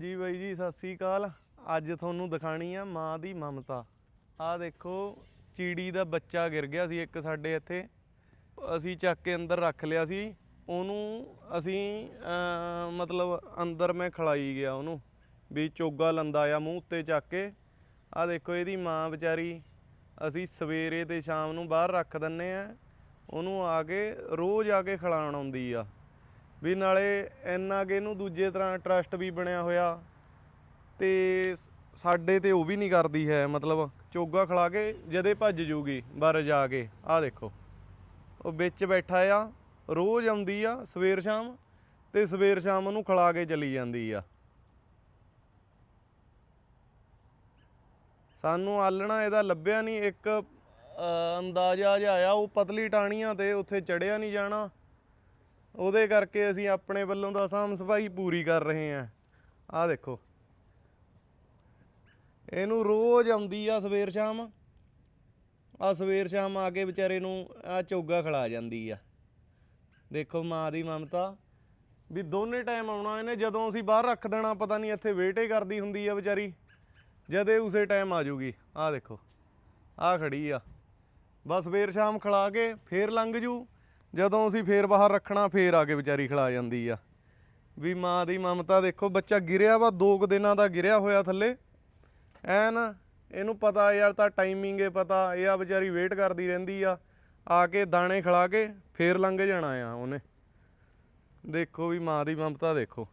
ਹਾਂਜੀ ਬਾਈ ਜੀ, ਸਤਿ ਸ੍ਰੀ ਅਕਾਲ। ਅੱਜ ਤੁਹਾਨੂੰ ਦਿਖਾਣੀ ਆ ਮਾਂ ਦੀ ਮਮਤਾ। ਆਹ ਦੇਖੋ, ਚੀੜੀ ਦਾ ਬੱਚਾ ਗਿਰ ਗਿਆ ਸੀ ਇੱਕ ਸਾਡੇ ਇੱਥੇ। ਅਸੀਂ ਚੱਕ ਕੇ ਅੰਦਰ ਰੱਖ ਲਿਆ ਸੀ। ਉਹਨੂੰ ਅਸੀਂ ਮਤਲਬ ਅੰਦਰ ਮੈਂ ਖਲਾਈ ਗਿਆ ਉਹਨੂੰ। ਵੀ ਚੋਗਾ ਲੰਦਾ ਆ ਮੂੰਹ ਉੱਤੇ ਚੱਕ ਕੇ। ਆਹ ਦੇਖੋ ਇਹਦੀ ਮਾਂ ਵਿਚਾਰੀ, ਅਸੀਂ ਸਵੇਰੇ ਤੇ ਸ਼ਾਮ ਨੂੰ ਬਾਹਰ ਰੱਖ ਦਿੰਨੇ ਆ। ਉਹਨੂੰ ਆ ਕੇ, ਰੋਜ਼ ਆ ਕੇ ਖਿਲਾਉਣ ਆਉਂਦੀ ਆ। ਵੀ ਨਾਲੇ ਇੰਨਾ ਕਿ ਇਹਨੂੰ ਦੂਜੇ ਤਰ੍ਹਾਂ ਟਰਸਟ ਵੀ ਬਣਿਆ ਹੋਇਆ ਤੇ ਸਾਡੇ ਤੇ ਉਹ ਵੀ ਨਹੀਂ ਕਰਦੀ ਹੈ, ਮਤਲਬ ਚੋਗਾ ਖਿਲਾ ਕੇ ਜਦੇ ਭੱਜ ਜੂਗੀ, ਬਾਹਰ ਜਾ ਕੇ, ਆਹ ਦੇਖੋ। ਉਹ ਵਿੱਚ ਬੈਠਾ ਆ, ਰੋਜ਼ ਆਉਂਦੀ ਆ, ਸਵੇਰ ਸ਼ਾਮ ਤੇ ਸਵੇਰ ਸ਼ਾਮ ਉਹਨੂੰ ਖਿਲਾ ਕੇ ਚਲੀ ਜਾਂਦੀ ਆ। ਸਾਨੂੰ ਆਲਣਾ ਇਹਦਾ ਲੱਭਿਆ ਨਹੀਂ, ਇੱਕ ਅੰਦਾਜ਼ਾ ਜਿਹਾ ਆਇਆ, ਉਹ ਪਤਲੀ ਟਾਣੀਆਂ ਤੇ ਉੱਥੇ ਚੜਿਆ ਨਹੀਂ ਜਾਣਾ। ਉਹਦੇ ਕਰਕੇ ਅਸੀਂ ਆਪਣੇ ਵੱਲੋਂ ਤਾਂ ਸਾਂਭ ਸਫ਼ਾਈ ਪੂਰੀ ਕਰ ਰਹੇ ਆਂ ਆਹ ਦੇਖੋ। ਇਹਨੂੰ ਰੋਜ਼ ਆਉਂਦੀ ਆ ਸਵੇਰ ਸ਼ਾਮ। ਆ ਸਵੇਰ ਸ਼ਾਮ ਆ ਕੇ ਵਿਚਾਰੇ ਨੂੰ ਆ ਚੋਗਾ ਖਿਲਾ ਜਾਂਦੀ ਆ। ਦੇਖੋ ਮਾਂ ਦੀ ਮਮਤਾ। ਵੀ ਦੋਨੇ ਟਾਈਮ ਆਉਣਾ ਇਹਨੇ, ਜਦੋਂ ਅਸੀਂ ਬਾਹਰ ਰੱਖ ਦੇਣਾ, ਪਤਾ ਨਹੀਂ ਇੱਥੇ ਵੇਟ ਹੀ ਕਰਦੀ ਹੁੰਦੀ ਆ ਵਿਚਾਰੀ। ਜਦੇ ਉਸੇ ਟਾਈਮ ਆ ਜੂਗੀ। ਆਹ ਦੇਖੋ। ਆਹ ਖੜੀ ਆ। ਬਸ ਸਵੇਰ ਸ਼ਾਮ ਖਿਲਾ ਕੇ ਫੇਰ ਲੰਘ ਜੂ। ਜਦੋਂ ਅਸੀਂ ਫੇਰ ਬਾਹਰ ਰੱਖਣਾ, ਫੇਰ ਆ ਕੇ ਵਿਚਾਰੀ ਖਿਲਾ ਜਾਂਦੀ ਆ। ਵੀ ਮਾਂ ਦੀ ਮਮਤਾ ਦੇਖੋ, ਬੱਚਾ ਗਿਰਿਆ ਵਾ, ਦੋ ਕੁ ਦਿਨਾਂ ਦਾ ਗਿਰਿਆ ਹੋਇਆ ਥੱਲੇ। ਐਨ ਇਹਨੂੰ ਪਤਾ ਯਾਰ, ਤਾਂ ਟਾਈਮਿੰਗ ਏ ਪਤਾ, ਇਹ ਆ ਵਿਚਾਰੀ ਵੇਟ ਕਰਦੀ ਰਹਿੰਦੀ ਆ। ਆ ਕੇ ਦਾਣੇ ਖਿਲਾ ਕੇ ਫੇਰ ਲੰਘ ਜਾਣਾ ਆ ਉਹਨੇ। ਦੇਖੋ ਵੀ ਮਾਂ ਦੀ ਮਮਤਾ ਦੇਖੋ।